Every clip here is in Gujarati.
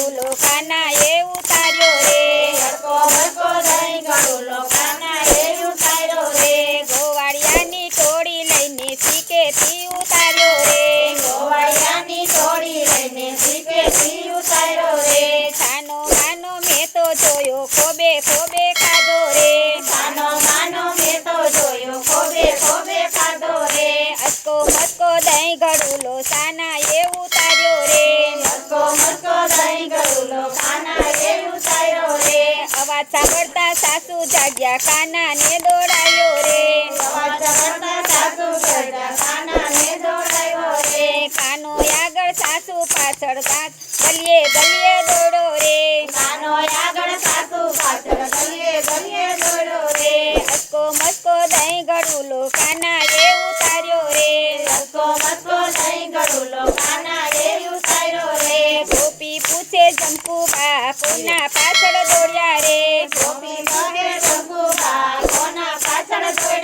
લોકાના એ ઉતાર્યો રે હડકો બડકો દઈ ઘડુલોકાના એ ઉતાર્યો રે ગોવાળિયાની ટોડી લઈને ફીકે પી ઉતાર્યો રે ગોવાળિયાની ટોડી લઈને ફીકે પી ઉતાર્યો રે સાનો માનો મે તો જોયો કોબે કોબે કાજો રે સાનો માનો મે તો જોયો કોબે કોબે કાજો રે અડકો મડકો દઈ ઘડુલો સાના અવાજ સાંભળતા સાસુ જાગ્યા કાના ને દોડાયો રે અવાજ સાંભળતા સાસુ જાગ્યા કાના ને દોડાયો રે કાનો આગળ સાસુ પાછળ કાન ગલીએ ગલીએ દોડો રે કાનો આગળ સાસુ પાછળ ગલીએ ગલીએ દોડો રે અસકો મસ્કો દહીં ગળુલો કાના पूछे जमकूबा कोना पाचड़ दौड़िया रे गोपी मोहे जमकूबा कोना पाचड़ दौड़िया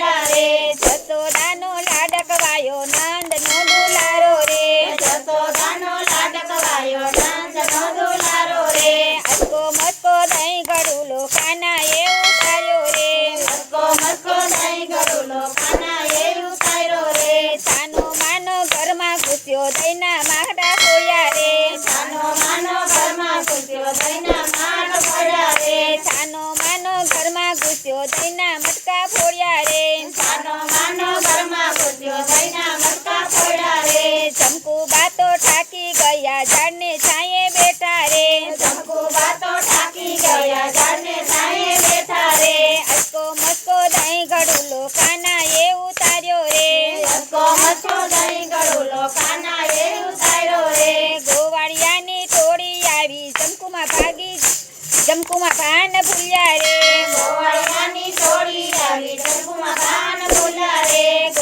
જાન ને ચાંયે બેટા રે તમકો વાતો ઠાકી ગયા જાન ને ચાંયે બેટા રે અત્કો મત્તો દઈ ઘડુ લોકાના એ ઉતાર્યો રે અત્કો મત્તો દઈ ઘડુ લોકાના એ ઉતાર્યો રે જો વાડિયા ની ટોડી આવી જમકુ માં ભાગી જમકુ માં કાન ભૂલ્યા રે બો આયા ની ટોડી આવી જમકુ માં કાન બોલ્યા રે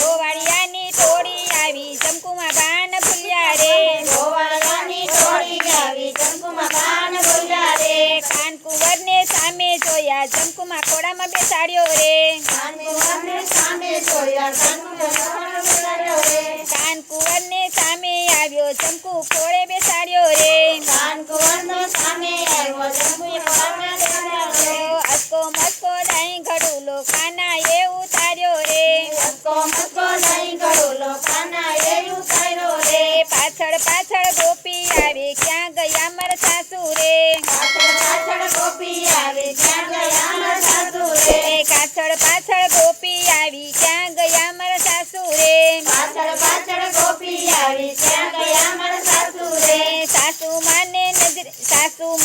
જોયા જંકુમાં ખોડામાં બેસાડ્યો રે કાન કુંવર ને સામે આવ્યો જંકુ ખોળે બેસાડ્યો રે અસકો મસ્કો દહીં ઘડુલો ખાના એ ઉતાર્યો રે પાછળ પાછળ ગોપી આવે ક્યાં ગયા મારા સાસુ રે પાછળ પાછળ ગોપી આવે ક્યાં પાછળ પાછળ ગોપી આવી ક્યાં ગયા મારા સાસુ રે પાછળ પાછળ ગોપી આવી ક્યાં ગયા મારા સાસુ રે સાસુ માને નજરે સાસુ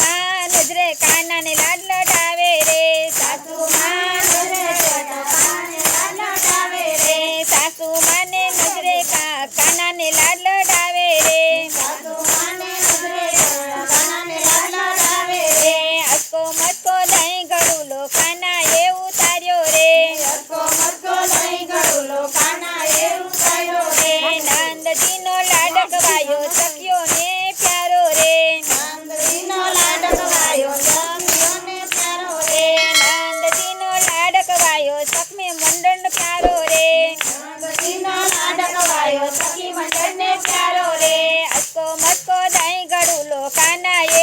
વાયો સખી મંડળ પ્યારો રે સખીનો લાડક વાયો સખી મંડળ ને પ્યારો રે અસકો મસ્કો દાઈ ગડુલો કાના